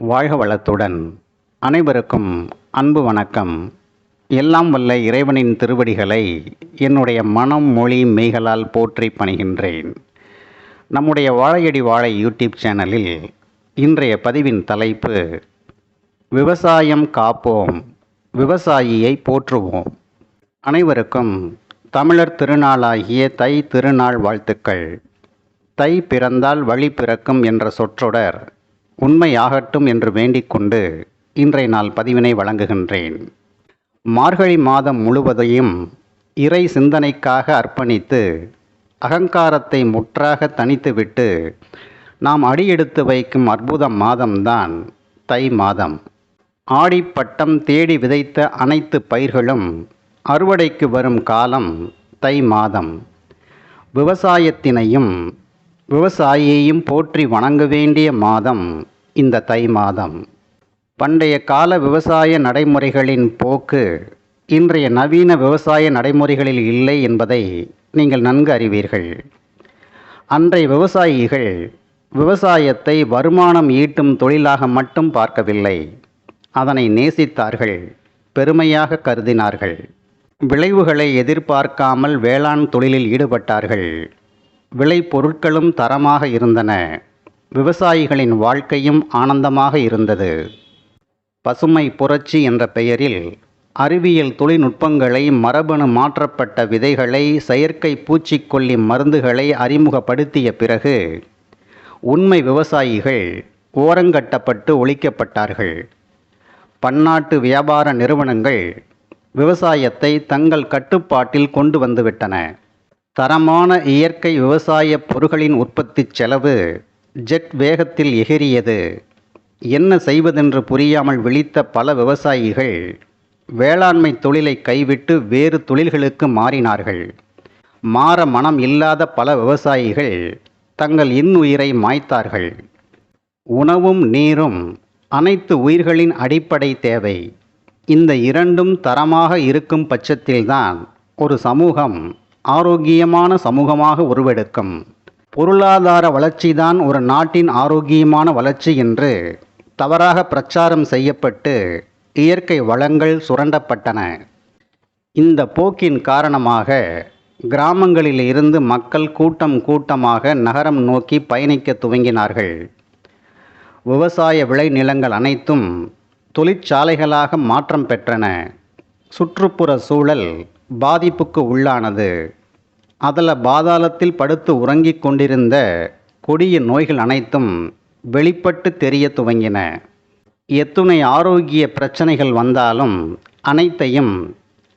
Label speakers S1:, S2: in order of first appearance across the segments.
S1: வாழ்க வளத்துடன். அனைவருக்கும் அன்பு வணக்கம். எல்லாம் வல்ல இறைவனின் திருவடிகளை என்னுடைய மனம் மொழி மெய்களால் போற்றி பணிகின்றேன். நம்முடைய வாழையடி வாழை யூடியூப் சேனலில் இன்றைய பதிவின் தலைப்பு விவசாயம் காப்போம் விவசாயியை போற்றுவோம். அனைவருக்கும் தமிழர் திருநாளாகிய தை திருநாள் வாழ்த்துக்கள். தை பிறந்தால் வழி பிறக்கும் என்ற சொற்றொடர் உண்மையாகட்டும் என்று வேண்டிக்கொண்டு இன்றைய நாள் பதிவினை வழங்குகின்றேன். மார்கழி மாதம் முழுவதையும் இறை சிந்தனைக்காக அர்ப்பணித்து அகங்காரத்தை முற்றாக தனித்துவிட்டு நாம் அடியெடுத்து வைக்கும் அற்புத மாதம்தான் தை மாதம். ஆடிப்பட்டம் தேடி விதைத்த அனைத்து பயிர்களும் அறுவடைக்கு வரும் காலம் தை மாதம். விவசாயத்தினையும் விவசாயியையும் போற்றி வணங்க வேண்டிய மாதம் இந்த தை மாதம். பண்டைய கால விவசாய நடைமுறைகளின் போக்கு இன்றைய நவீன விவசாய நடைமுறைகளில் இல்லை என்பதை நீங்கள் நன்கு அறிவீர்கள். அன்றைய விவசாயிகள் விவசாயத்தை வருமானம் ஈட்டும் தொழிலாக மட்டும் பார்க்கவில்லை. அதனை நேசித்தார்கள் பெருமையாக கருதினார்கள். விளைவுகளை எதிர்பார்க்காமல் வேளாண் தொழிலில் ஈடுபட்டார்கள். விளைபொருட்களும் தரமாக இருந்தன. விவசாயிகளின் வாழ்க்கையும் ஆனந்தமாக இருந்தது. பசுமை புரட்சி என்ற பெயரில் அறிவியல் தொழில்நுட்பங்களை மரபணு மாற்றப்பட்ட விதைகளை செயற்கை பூச்சிக்கொல்லி மருந்துகளை அறிமுகப்படுத்திய பிறகு உண்மை விவசாயிகள் ஓரங்கட்டப்பட்டு ஒழிக்கப்பட்டார்கள். பன்னாட்டு வியாபார நிறுவனங்கள் விவசாயத்தை தங்கள் கட்டுப்பாட்டில் கொண்டு வந்துவிட்டன. தரமான இயற்கை விவசாய பொருட்களின் உற்பத்தி செலவு ஜெட் வேகத்தில் எகிரியது என்ன செய்வதென்று புரியாமல் விழித்த பல விவசாயிகள் வேளாண்மை தொழிலை கைவிட்டு வேறு தொழில்களுக்கு மாறினார்கள். மாற மனம் இல்லாத பல விவசாயிகள் தங்கள் இன்னுயிரை மாய்த்தார்கள். உணவும் நீரும் அனைத்து உயிர்களின் அடிப்படை தேவை. இந்த இரண்டும் தரமாக இருக்கும் பட்சத்தில்தான் ஒரு சமூகம் ஆரோக்கியமான சமூகமாக உருவெடுக்கும். பொருளாதார வளர்ச்சிதான் ஒரு நாட்டின் ஆரோக்கியமான வளர்ச்சி என்று தவறாக பிரச்சாரம் செய்யப்பட்டு இயற்கை வளங்கள் சுரண்டப்பட்டன. இந்த போக்கின் காரணமாக கிராமங்களில் இருந்து மக்கள் கூட்டம் கூட்டமாக நகரம் நோக்கி பயணிக்க துவங்கினார்கள். விவசாய விளைநிலங்கள் அனைத்தும் தொழிற்சாலைகளாக மாற்றம் பெற்றன. சுற்றுப்புற சூழல் பாதிப்புக்கு உள்ளானது. அதில் பாதாளத்தில் படுத்து உறங்கிக் கொண்டிருந்த கொடிய நோய்கள் அனைத்தும் வெளிப்பட்டு தெரிய துவங்கின. எத்துணை ஆரோக்கிய பிரச்சனைகள் வந்தாலும் அனைத்தையும்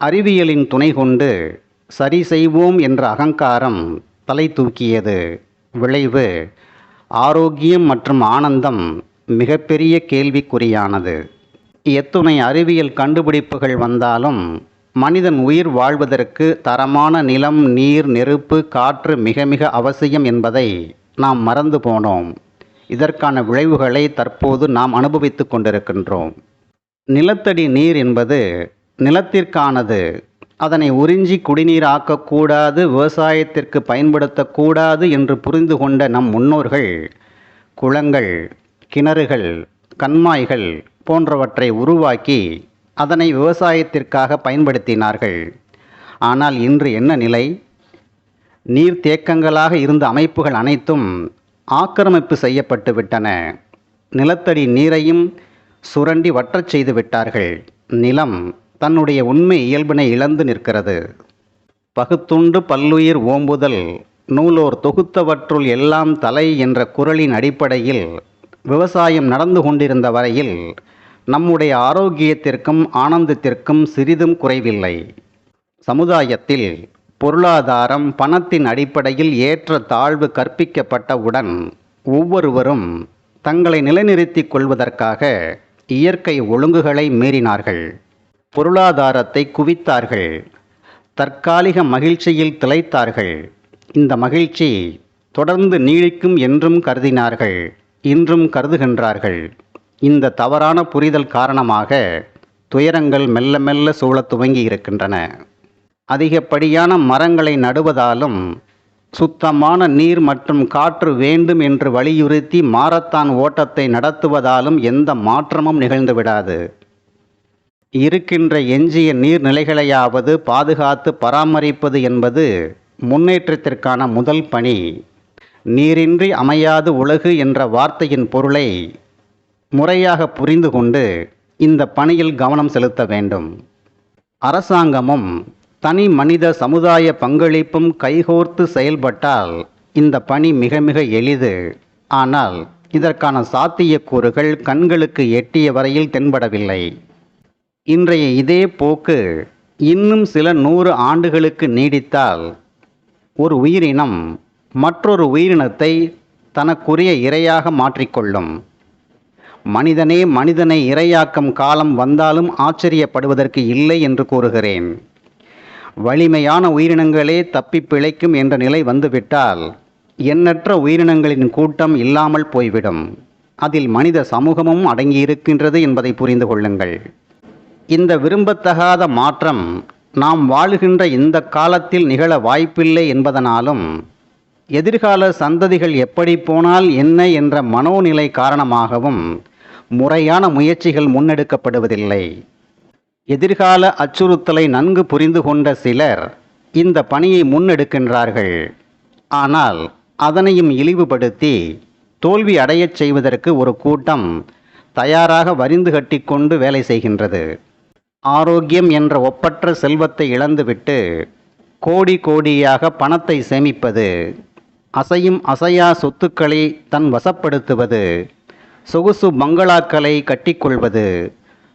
S1: அறிவியலின் துணை கொண்டு சரி செய்வோம் என்ற அகங்காரம் தலை தூக்கியது. விளைவு ஆரோக்கியம் மற்றும் ஆனந்தம் மிகப்பெரிய கேள்விக்குறியானது. எத்துணை அறிவியல் கண்டுபிடிப்புகள் வந்தாலும் மனிதன் உயிர் வாழ்வதற்கு தரமான நிலம் நீர் நெருப்பு காற்று மிக மிக அவசியம் என்பதை நாம் மறந்து போனோம். இதற்கான விளைவுகளை தற்போது நாம் அனுபவித்து கொண்டிருக்கின்றோம். நிலத்தடி நீர் என்பது நிலத்திற்கானது. அதனை உறிஞ்சி குடிநீராக்கக்கூடாது விவசாயத்திற்கு பயன்படுத்தக்கூடாது என்று புரிந்து கொண்ட நம் முன்னோர்கள் குளங்கள் கிணறுகள் கண்மாய்கள் போன்றவற்றை உருவாக்கி அதனை விவசாயத்திற்காக பயன்படுத்தினார்கள். ஆனால் இன்று என்ன நிலை? நீர்த்தேக்கங்களாக இருந்த அமைப்புகள் அனைத்தும் ஆக்கிரமிப்பு செய்யப்பட்டு விட்டன. நிலத்தடி நீரையும் சுரண்டி வற்றச் செய்து விட்டார்கள். நிலம் தன்னுடைய உண்மை இயல்பினை இழந்து நிற்கிறது. பகுத்துண்டு பல்லுயிர் ஓம்புதல் நூலோர் தொகுத்தவற்றுள் எல்லாம் தலை என்ற குரலின் அடிப்படையில் விவசாயம் நடந்து கொண்டிருந்த வரையில் நம்முடைய ஆரோக்கியத்திற்கும் ஆனந்தத்திற்கும் சிறிதும் குறைவில்லை. சமுதாயத்தில் பொருளாதாரம் பணத்தின் அடிப்படையில் ஏற்ற தாழ்வு கற்பிக்கப்பட்டவுடன் ஒவ்வொருவரும் தங்களை நிலைநிறுத்திக் கொள்வதற்காக இயற்கை ஒழுங்குகளை மீறினார்கள். பொருளாதாரத்தை குவித்தார்கள். தற்காலிக மகிழ்ச்சியில் திளைத்தார்கள். இந்த மகிழ்ச்சி தொடர்ந்து நீடிக்கும் என்றும் கருதினார்கள். இன்றும் கருதுகின்றார்கள். இந்த தவறான புரிதல் காரணமாக துயரங்கள் மெல்ல மெல்ல சூழத் துவங்கி இருக்கின்றன. அதிகப்படியான மரங்களை நடுவதாலும் சுத்தமான நீர் மற்றும் காற்று வேண்டும் என்று வலியுறுத்தி மாரத்தான் ஓட்டத்தை நடத்துவதாலும் எந்த மாற்றமும் நிகழ்ந்து விடாது. இருக்கின்ற எஞ்சிய நீர்நிலைகளையாவது பாதுகாத்து பராமரிப்பது என்பது முன்னேற்றத்திற்கான முதல் பணி. நீரின்றி அமையாது உலகு என்ற வார்த்தையின் பொருளை முறையாக புரிந்து கொண்டு இந்த பணியில் கவனம் செலுத்த வேண்டும். அரசாங்கமும் தனி மனித சமுதாய பங்களிப்பும் கைகோர்த்து செயல்பட்டால் இந்த பணி மிக மிக எளிது. ஆனால் இதற்கான சாத்தியக்கூறுகள் கண்களுக்கு எட்டிய வரையில் தென்படவில்லை. இன்றைய இதே போக்கு இன்னும் சில நூறு ஆண்டுகளுக்கு நீடித்தால் ஒரு உயிரினம் மற்றொரு உயிரினத்தை தனக்குரிய இரையாக மாற்றிக்கொள்ளும். மனிதனே மனிதனை இரையாக்கும் காலம் வந்தாலும் ஆச்சரியப்படுவதற்கு இல்லை என்று கூறுகிறேன். வலிமையான உயிரினங்களே தப்பி பிழைக்கும் என்ற நிலை வந்துவிட்டால் எண்ணற்ற உயிரினங்களின் கூட்டம் இல்லாமல் போய்விடும். அதில் மனித சமூகமும் அடங்கியிருக்கின்றது என்பதை புரிந்து கொள்ளுங்கள். இந்த விரும்பத்தகாத மாற்றம் நாம் வாழுகின்ற இந்த காலத்தில் நிகழ வாய்ப்பில்லை என்பதனாலும் எதிர்கால சந்ததிகள் எப்படி போனால் என்ன என்ற மனோநிலை காரணமாகவும் முறையான முயற்சிகள் முன்னெடுக்கப்படுவதில்லை. எதிர்கால அச்சுறுத்தலை நன்கு புரிந்து கொண்ட சிலர் இந்த பணியை முன்னெடுக்கின்றார்கள். ஆனால் அதனையும் இழிவுபடுத்தி தோல்வி அடையச் செய்வதற்கு ஒரு கூட்டம் தயாராக வரிந்து கட்டிக்கொண்டு வேலை செய்கின்றது. ஆரோக்கியம் என்ற ஒப்பற்ற செல்வத்தை இழந்துவிட்டு கோடி கோடியாக பணத்தை சேமிப்பது அசையும் அசையா சொத்துக்களை தன் வசப்படுத்துவது சொகுசு பங்களாக்களை கட்டிக்கொள்வது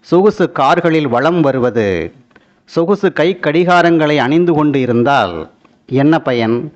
S1: சொகுசு கார்களில் வளம் வருவது சொகுசு கை கடிகாரங்களை அணிந்து கொண்டு இருந்தால் என்ன பயன்?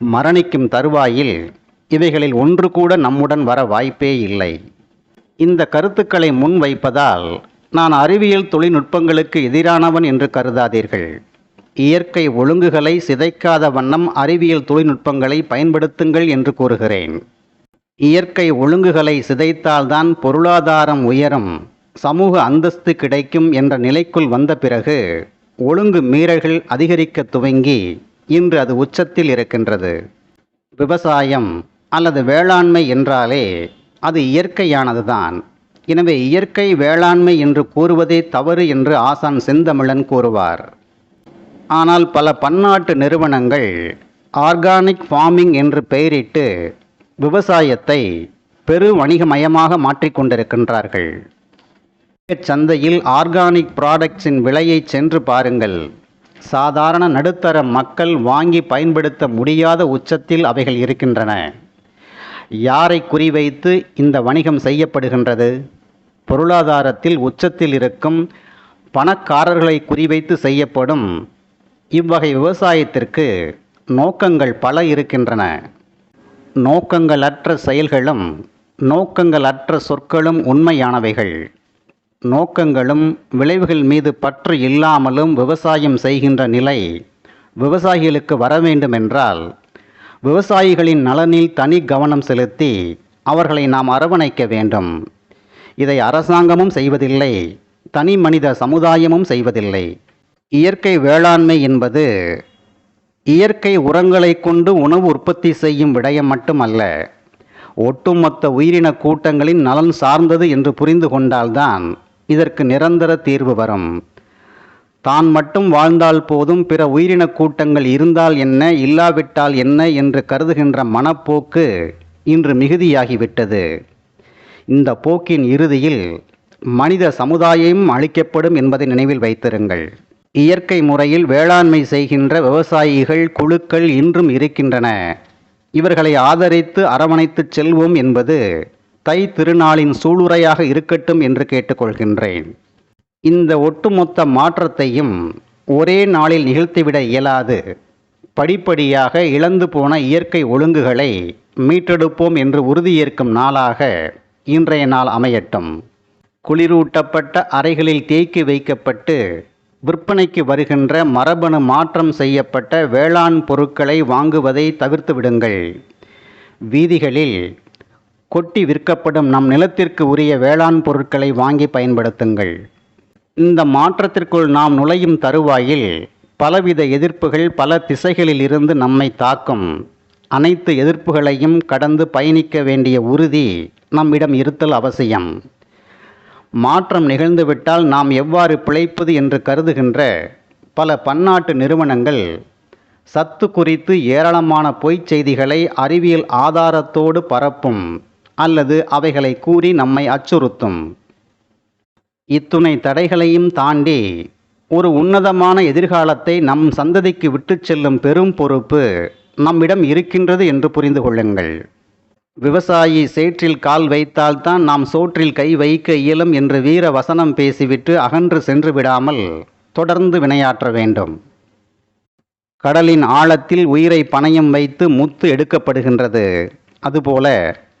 S1: மரணிக்கும் தருவாயில் இவைகளில் ஒன்று கூட நம்முடன் வர வாய்ப்பே இல்லை. இந்த கருத்துக்களை முன்வைப்பதால் நான் அறிவியல் தொழில்நுட்பங்களுக்கு எதிரானவன் என்று கருதாதீர்கள். இயற்கை ஒழுங்குகளை சிதைக்காத வண்ணம் அறிவியல் தொழில்நுட்பங்களை பயன்படுத்துங்கள் என்று கூறுகிறேன். இயற்கை ஒழுங்குகளை சிதைத்தால்தான் பொருளாதாரம் உயரும் சமூக அந்தஸ்து கிடைக்கும் என்ற நிலைக்குள் வந்த பிறகு ஒழுங்கு மீறல்கள் அதிகரிக்க துவங்கி இன்று அது உச்சத்தில் இருக்கின்றது. விவசாயம் அல்லது வேளாண்மை என்றாலே அது இயற்கையானதுதான். எனவே இயற்கை வேளாண்மை என்று கூறுவதே தவறு என்று ஆசான் செந்தமிழன் கூறுவார். ஆனால் பல பன்னாட்டு நிறுவனங்கள் ஆர்கானிக் ஃபார்மிங் என்று பெயரிட்டு விவசாயத்தை பெரு வணிகமயமாக மாற்றிக்கொண்டிருக்கின்றார்கள் சந்தையில் ஆர்கானிக் ப்ராடக்ட்ஸின் விலையை சென்று பாருங்கள். சாதாரண நடுத்தர மக்கள் வாங்கி பயன்படுத்த முடியாத உச்சத்தில் அவைகள் இருக்கின்றன. யாரை குறிவைத்து இந்த வணிகம் செய்யப்படுகின்றது? பொருளாதாரத்தில் உச்சத்தில் இருக்கும் பணக்காரர்களை குறிவைத்து செய்யப்படும் இவ்வகை விவசாயத்திற்கு நோக்கங்கள் பல இருக்கின்றன. நோக்கங்களற்ற செயல்களும் நோக்கங்களற்ற சொற்களும் உண்மையானவைகள். நோக்கங்களும் விளைவுகள் மீது பற்று இல்லாமலும் விவசாயம் செய்கின்ற நிலை விவசாயிகளுக்கு வர வேண்டுமென்றால் விவசாயிகளின் நலனில் தனி கவனம் செலுத்தி அவர்களை நாம் அரவணைக்க வேண்டும். இதை அரசாங்கமும் செய்வதில்லை தனி மனித சமுதாயமும் செய்வதில்லை. இயற்கை வேளாண்மை என்பது இயற்கை உரங்களை கொண்டு உணவு உற்பத்தி செய்யும் விடயம் மட்டுமல்ல ஒட்டுமொத்த உயிரின கூட்டங்களின் நலன் சார்ந்தது என்று புரிந்து கொண்டால்தான் இதற்கு நிரந்தர தீர்வு வரும். தான் மட்டும் வாழ்ந்தால் போதும் பிற உயிரின கூட்டங்கள் இருந்தால் என்ன இல்லாவிட்டால் என்ன என்று கருதுகின்ற மனப்போக்கு இன்று மிகுதியாகிவிட்டது. இந்த போக்கின் இறுதியில் மனித சமுதாயம் அழிக்கப்படும் என்பதை நினைவில் வைத்திருங்கள். இயற்கை முறையில் வேளாண்மை செய்கின்ற விவசாயிகள் குழுக்கள் இன்றும் இருக்கின்றன. இவர்களை ஆதரித்து அரவணைத்துச் செல்வோம் என்பது தை திருநாளின் சூளுரையாக இருக்கட்டும் என்று கேட்டுக்கொள்கின்றேன். இந்த ஒட்டுமொத்த மாற்றத்தையும் ஒரே நாளில் நிகழ்த்திவிட இயலாது. படிப்படியாக இழந்து போன இயற்கை ஒழுங்குகளை மீட்டெடுப்போம் என்று உறுதியேற்கும் நாளாக இன்றைய நாள் அமையட்டும். குளிரூட்டப்பட்ட அறைகளில் தேக்கி வைக்கப்பட்டு விற்பனைக்கு வருகின்ற மரபணு மாற்றம் செய்யப்பட்ட வேளாண் பொருட்களை வாங்குவதை தவிர்த்து விடுங்கள். வீதிகளில் கொட்டி விற்கப்படும் நம் நிலத்திற்கு உரிய வேளாண் பொருட்களை வாங்கி பயன்படுத்துங்கள். இந்த மாற்றத்திற்குள் நாம் நுழையும் தருவாயில் பலவித எதிர்ப்புகள் பல திசைகளில் இருந்து நம்மை தாக்கும். அனைத்து எதிர்ப்புகளையும் கடந்து பயணிக்க வேண்டிய உறுதி நம்மிடம் இருத்தல் அவசியம். மாற்றம் நிகழ்ந்துவிட்டால் நாம் எவ்வாறு பிழைப்பது என்று கருதுகின்ற பல பன்னாட்டு நிறுவனங்கள் சத்து குறித்து ஏராளமான பொய்ச் செய்திகளை அறிவியல் ஆதாரத்தோடு பரப்பும் அல்லது அவைகளை கூறி நம்மை அச்சுறுத்தும். இத்துணை தடைகளையும் தாண்டி ஒரு உன்னதமான எதிர்காலத்தை நம் சந்ததிக்கு விட்டுச் செல்லும் பெரும் பொறுப்பு நம்மிடம் இருக்கின்றது என்று புரிந்து கொள்ளுங்கள். விவசாயி சேற்றில் கால் வைத்தால்தான் நாம் சோற்றில் கை வைக்க இயலும் என்று வீர வசனம் பேசிவிட்டு அகன்று சென்று விடாமல் தொடர்ந்து வினையாற்ற வேண்டும். கடலின் ஆழத்தில் உயிரை பணயம் வைத்து முத்து எடுக்கப்படுகின்றது. அதுபோல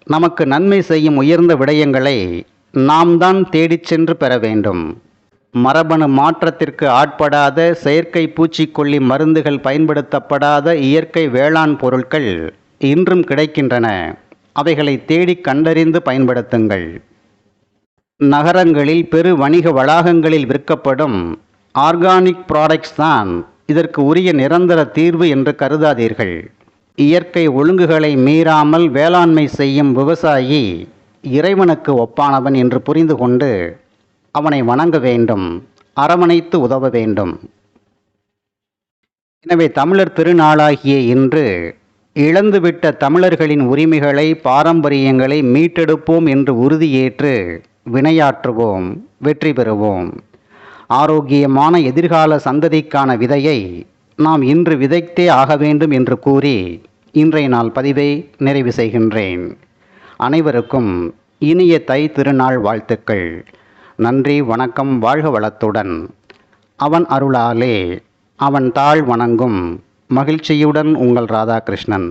S1: நமக்கு நன்மை செய்யும் உயர்ந்த விடயங்களை நாம் தான் தேடிச் சென்று பெற வேண்டும். மரபணு மாற்றத்திற்கு ஆட்படாத செயற்கை பூச்சிக்கொல்லி மருந்துகள் பயன்படுத்தப்படாத இயற்கை வேளாண் பொருட்கள் இன்றும் கிடைக்கின்றன. அவைகளை தேடி கண்டறிந்து பயன்படுத்துங்கள். நகரங்களில் பெரு வணிக வளாகங்களில் விற்கப்படும் ஆர்கானிக் ப்ராடக்ட்ஸ் தான் இதற்கு உரிய நிரந்தர தீர்வு என்று கருதாதீர்கள். இயற்கை ஒழுங்குகளை மீறாமல் வேளாண்மை செய்யும் விவசாயி இறைவனுக்கு ஒப்பானவன் என்று புரிந்து கொண்டு அவனை வணங்க வேண்டும் அரவணைத்து உதவ வேண்டும். எனவே தமிழர் திருநாளாகிய இன்று இழந்துவிட்ட தமிழர்களின் உரிமைகளை பாரம்பரியங்களை மீட்டெடுப்போம் என்று உறுதியேற்று வினையாற்றுவோம் வெற்றி பெறுவோம். ஆரோக்கியமான எதிர்கால சந்ததிக்கான விதையை நாம் இன்று விதைத்தே ஆக வேண்டும் என்று கூறி இன்றைய நாள் பதிவை நிறைவு செய்கின்றேன். அனைவருக்கும் இனிய தை திருநாள் வாழ்த்துக்கள். நன்றி வணக்கம் வாழ்க வளத்துடன். அவன் அருளாலே அவன் தாழ் வணங்கும் மகிழ்ச்சியுடன் உங்கள் ராதாகிருஷ்ணன்.